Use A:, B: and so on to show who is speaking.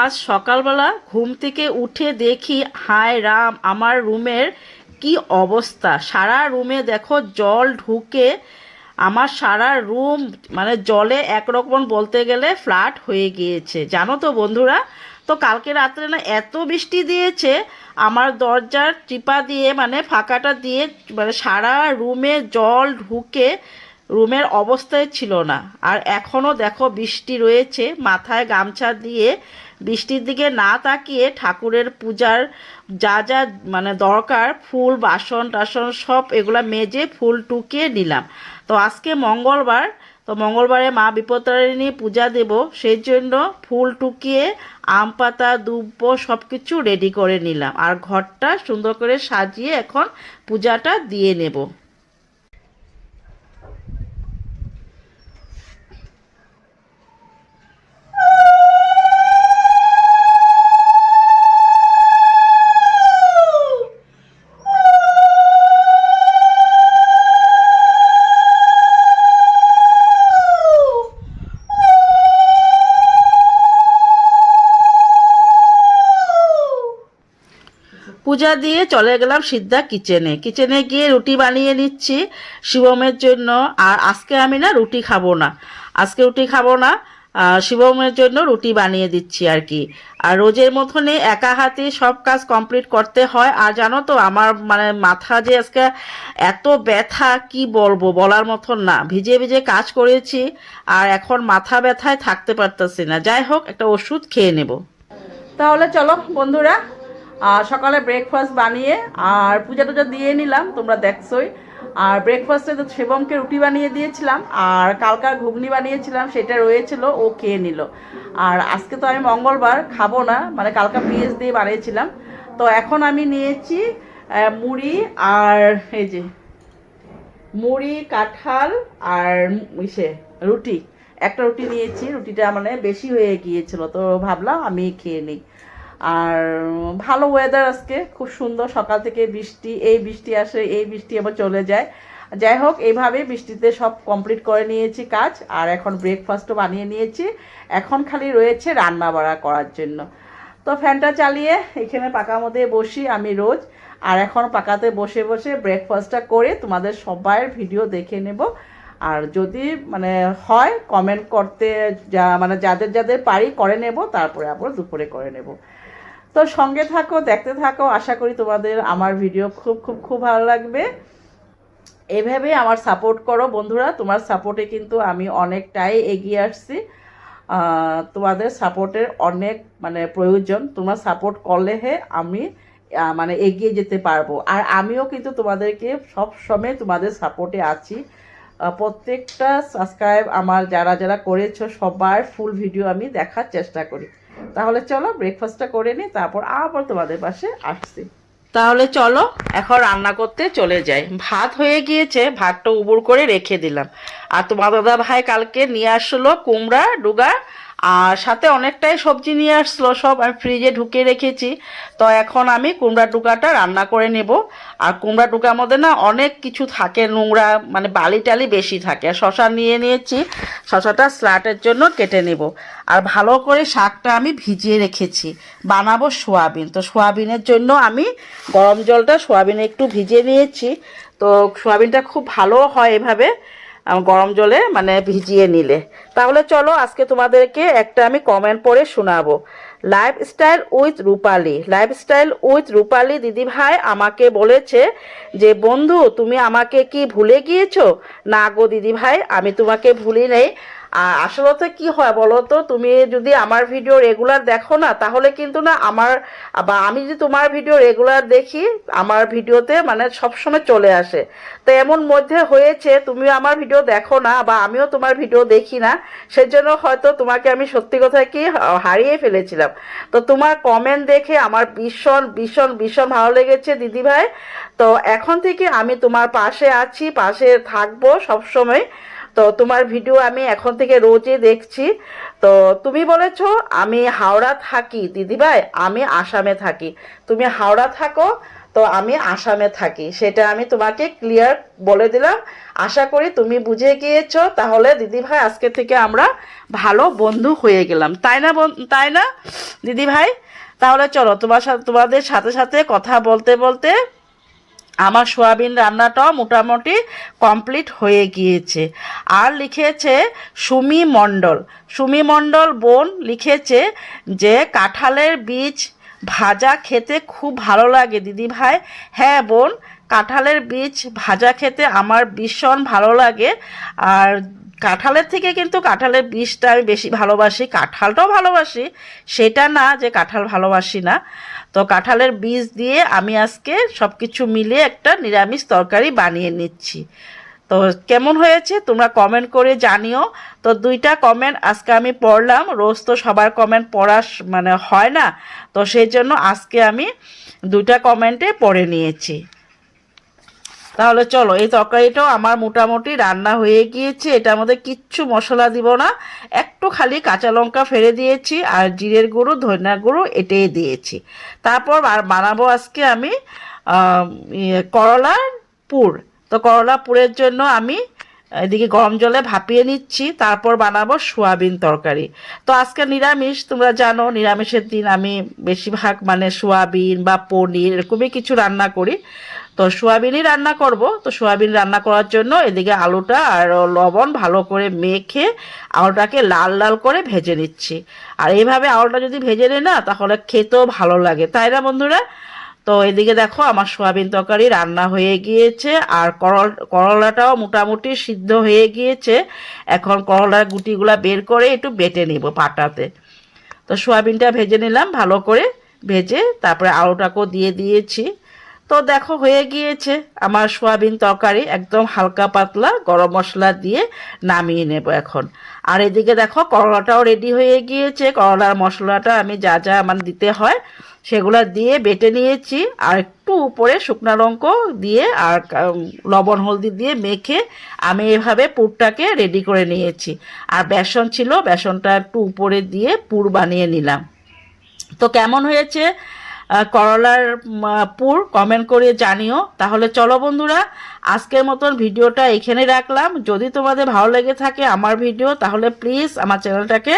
A: আজ সকালবেলা ঘুম থেকে উঠে দেখি, হায় রাম, আমার রুমের কি অবস্থা? সারা রুমে দেখো জল ঢুকে, আমার সারা রুম মানে জলে একরকম বলতে গেলে ফ্ল্যাট হয়ে গিয়েছে। জানো তো বন্ধুরা, তো কালকে রাত্রে না এত বৃষ্টি দিয়েছে, আমার দরজার চিপা দিয়ে মানে ফাঁকাটা দিয়ে মানে সারা রুমে জল ঢুকে রুমের অবস্থায় ছিল না। আর এখনও দেখো বৃষ্টি রয়েছে, মাথায় গামছা দিয়ে বৃষ্টির দিকে না তাকিয়ে ঠাকুরের পূজার যা যা মানে দরকার, ফুল, বাসন টাসন সব এগুলো মেজে ফুল টুকিয়ে নিলাম। তো আজকে মঙ্গলবার, তো মঙ্গলবারে মা বিপত্তারিণী পূজা দেব, সেই জন্য ফুল টুকিয়ে আম পাতা, দুব্ব সব কিছু রেডি করে নিলাম। আর ঘরটা সুন্দর করে সাজিয়ে এখন পূজাটা দিয়ে নেব। পূজা দিয়ে চলে গেলাম সিদ্ধা কিচেনে কিচেনে গিয়ে রুটি বানিয়ে নিচ্ছি শিবমের জন্য। আর আজকে আমি না রুটি খাব না। আজকে রুটি খাব না শিবমের জন্য রুটি বানিয়ে দিচ্ছি আর কি। আর রোজের মতনই একা হাতে সব কাজ কমপ্লিট করতে হয়। আর জানো তো আমার মানে মাথা যে আজকে এত ব্যথা, কি বলব বলার মতন না। ভিজে ভিজে কাজ করেছি, আর এখন মাথা ব্যথায় থাকতে পারতেছি না। যাই হোক, একটা ওষুধ খেয়ে নেব। তাহলে চলো বন্ধুরা সকালে ব্রেকফাস্ট বানিয়ে আর পূজা টুজা দিয়ে নিলাম, তোমরা দেখছোই। আর ব্রেকফাস্টে তো শিবমকে রুটি বানিয়ে দিয়েছিলাম, আর কালকার ঘুগনি বানিয়েছিলাম, সেটা রয়েছিল, ও খেয়ে নিল। আর আজকে তো আমি মঙ্গলবার, খাব না মানে কালকা পিএস দিয়ে বানিয়েছিলাম। তো এখন আমি নিয়েছি মুড়ি আর এই যে, মুড়ি, কাঁঠাল আর ইসে, রুটি। একটা রুটি নিয়েছি, রুটিটা মানে বেশি হয়ে গিয়েছিল, তো ভাবলাম আমি খেয়ে নিই। আর ভালো ওয়েদার আজকে, খুব সুন্দর, সকাল থেকে বৃষ্টি, এই বৃষ্টি আসে, এই বৃষ্টি আবার চলে যায়। যাই হোক, এইভাবে বৃষ্টিতে সব কমপ্লিট করে নিয়েছি কাজ, আর এখন ব্রেকফাস্টও বানিয়ে নিয়েছি। এখন খালি রয়েছে রান্না বাড়া করার জন্য। তো ফ্যানটা চালিয়ে এখানে পাকা মধ্যে বসি আমি রোজ, আর এখন পাকাতে বসে বসে ব্রেকফাস্টটা করে তোমাদের সবাইয়ের ভিডিও দেখে নেব। আর যদি মানে হয় কমেন্ট করতে যা মানে যাদের যাদের পারি করে নেব, তারপরে আবার দুপুরে করে নেব। তো সঙ্গে থাকো, দেখতে থাকো। আশা করি তোমাদের আমার ভিডিও খুব খুব খুব ভালো লাগবে। এভাবে আমার সাপোর্ট করো বন্ধুরা। তোমার সাপোর্টে কিন্তু আমি অনেকটাই এগিয়ে আসছি। তোমাদের সাপোর্টের অনেক মানে প্রয়োজন। তোমরা সাপোর্ট করলে হে আমি মানে এগিয়ে যেতে পারব। আর আমিও কিন্তু তোমাদেরকে সব সময় তোমাদের সাপোর্টে আছি। প্রত্যেকটা সাবস্ক্রাইব আমার, যারা যারা করেছ সবার ফুল ভিডিও আমি দেখার চেষ্টা করি। তাহলে চলো ব্রেকফাস্টটা করে নিই তারপর আবার তোমাদের পাশে আসছি। তাহলে চলো, এখন রান্না করতে চলে যাই। ভাত হয়ে গিয়েছে, ভাতটা উবুর করে রেখে দিলাম। আর তোমার দাদা ভাই কালকে নিয়ে আসলো কুমড়া, ডুগা আর সাথে অনেকটাই সবজি নিয়ে আসলো সব আমি ফ্রিজে ঢুকে রেখেছি। তো এখন আমি কুমড়া ডুকাটা রান্না করে নেব। আর কুমড়া ডুকার মধ্যে না অনেক কিছু থাকে, নোংরা মানে বালি টালি বেশি থাকে। আর শশা নিয়ে নিয়েছি শশাটা স্লাটের জন্য কেটে নেব। আর ভালো করে শাকটা আমি ভিজিয়ে রেখেছি। বানাবো সোয়াবিন। তো সোয়াবিনের জন্য আমি গরম জলটা সোয়াবিনে একটু ভিজিয়ে নিয়েছি। তো সোয়াবিনটা খুব ভালো হয় এভাবে। গরম জলে মানে ভিজিয়ে নিলে। তাহলে চলো আজকে তোমাদেরকে একটা আমি কমেন্ট পড়ে শোনাবো। Lifestyle with Rupali. Lifestyle with Rupali দিদিভাই আমাকে বলেছে যে, বন্ধু, তুমি আমাকে কি ভুলে গিয়েছো? না গো দিদিভাই আমি তোমাকে ভুলি নেই। আসলে কি হয় বলো তো তুমি যদি আমার ভিডিও রেগুলার দেখো না, তাহলে কিন্তু না আমার, বা আমি যদি তোমার ভিডিও রেগুলার দেখি, আমার ভিডিওতে মানে সবসময় চলে আসে। তো এমন মধ্যে হয়েছে, তুমি আমার ভিডিও দেখো না, বা আমিও তোমার ভিডিও দেখি না, সেজন্য হয়তো তোমাকে আমি সত্যি কথা কি হারিয়ে ফেলেছিলাম। তো তোমার কমেন্ট দেখে আমার ভীষণ ভীষণ ভীষণ ভালো লেগেছে দিদিভাই তো এখন থেকে আমি তোমার পাশে আছি, পাশে থাকব সবসময়। তো তোমার ভিডিও আমি এখন থেকে রোজই দেখছি। তো তুমি বলেছ, আমি হাওড়া থাকি, দিদিভাই, আমি আসামে থাকি। তুমি হাওড়া থাকো, তো আমি আসামে থাকি। সেটা আমি তোমাকে ক্লিয়ার বলে দিলাম। আশা করি তুমি বুঝে গিয়েছো, তাহলে দিদিভাই আজকে থেকে আমরা ভালো বন্ধু হয়ে গেলাম। তাই না তাই না, দিদিভাই? তাহলে চলো তোমার সাথে, তোমাদের সাথে সাথে কথা বলতে বলতে আমার সোয়াবিন রান্নাটাও মোটামুটি কমপ্লিট হয়ে গিয়েছে। আর লিখেছে সুমি মণ্ডল। সুমি মণ্ডল বোন লিখেছে যে, কাঁঠালের বীজ ভাজা খেতে খুব ভালো লাগে দিদি ভাই। হ্যাঁ বোন, কাঁঠালের বীজ ভাজা খেতে আমার ভীষণ ভালো লাগে। আর কাঁঠালের থেকে কিন্তু কাঁঠালের বীজটা আমি বেশি ভালোবাসি, কাঁঠালটাও ভালোবাসি, সেটা না যে কাঁঠাল ভালোবাসি না। তো কাঁঠালের বীজ দিয়ে আমি আজকে সব কিছু মিলিয়ে একটা নিরামিষ তরকারি বানিয়ে নিচ্ছি। তো কেমন হয়েছে তোমরা কমেন্ট করে জানিও। তো দুইটা কমেন্ট আজকে আমি পড়লাম, রোজ তো সবার কমেন্ট পড়া মানে হয় না। তো সেই জন্য আজকে আমি দুইটা কমেন্টে পড়ে নিয়েছি। তাহলে চলো এই তরকারিটাও আমার মোটামুটি রান্না হয়ে গিয়েছে। এটার মধ্যে কিচ্ছু মশলা দিব না। একটু খালি কাঁচা লঙ্কা ফেলে দিয়েছি আর জিরের গুঁড়ো ধনিয়ার গুঁড়ো এটাই দিয়েছি। তারপর আর বানাবো আজকে আমি ইয়ে, করলার পুর। তো করলা পুরের জন্য আমি এদিকে গরম জলে ভাপিয়ে নিচ্ছি। তারপর বানাবো সোয়াবিন তরকারি। তো আজকে নিরামিষ তোমরা জানো নিরামিষের দিন আমি বেশিরভাগ মানে সোয়াবিন বা পনির এরকমই কিছু রান্না করি। তো সোয়াবিনই রান্না করব। তো সোয়াবিন রান্না করার জন্য এদিকে আলুটা আর লবণ ভালো করে মেখে আলুটাকে লাল লাল করে ভেজে নিচ্ছি। আর এইভাবে আলুটা যদি ভেজে নিই না, তাহলে খেতেও ভালো লাগে। তাই না বন্ধুরা? তো এদিকে দেখো আমার সোয়াবিন তরকারি রান্না হয়ে গিয়েছে। আর করল, করলাটাও মোটামুটি সিদ্ধ হয়ে গিয়েছে। এখন করলার গুটিগুলা বের করে একটু বেটে নিব পাটাতে। তো সোয়াবিনটা ভেজে নিলাম ভালো করে ভেজে, তারপরে আলুটাকেও দিয়ে দিয়েছি। তো দেখো হয়ে গিয়েছে। আমার সোয়াবিন তরকারি একদম হালকা পাতলা, গরম মশলা দিয়ে নামিয়ে নেব এখন। আর এদিকে দেখো করলাটাও রেডি হয়ে গিয়েছে। করলার মশলাটা আমি যা যা আমার দিতে হয় সেগুলো দিয়ে বেটে নিয়েছি। আর একটু উপরে শুকনা লঙ্ক দিয়ে আর লবণ হলদি দিয়ে মেখে আমি এভাবে পুরটাকে রেডি করে নিয়েছি। আর বেসন ছিল, বেসনটা একটু উপরে দিয়ে পুর বানিয়ে নিলাম। তো কেমন হয়েছে? করলার পুর কমেন্ট করে জানিও। তাহলে চলো বন্ধুরা, আজকের মতন ভিডিওটা এখানে রাখলাম। যদি তোমাদের ভালো লেগে থাকে আমার ভিডিও, তাহলে প্লিজ আমার চ্যানেলটাকে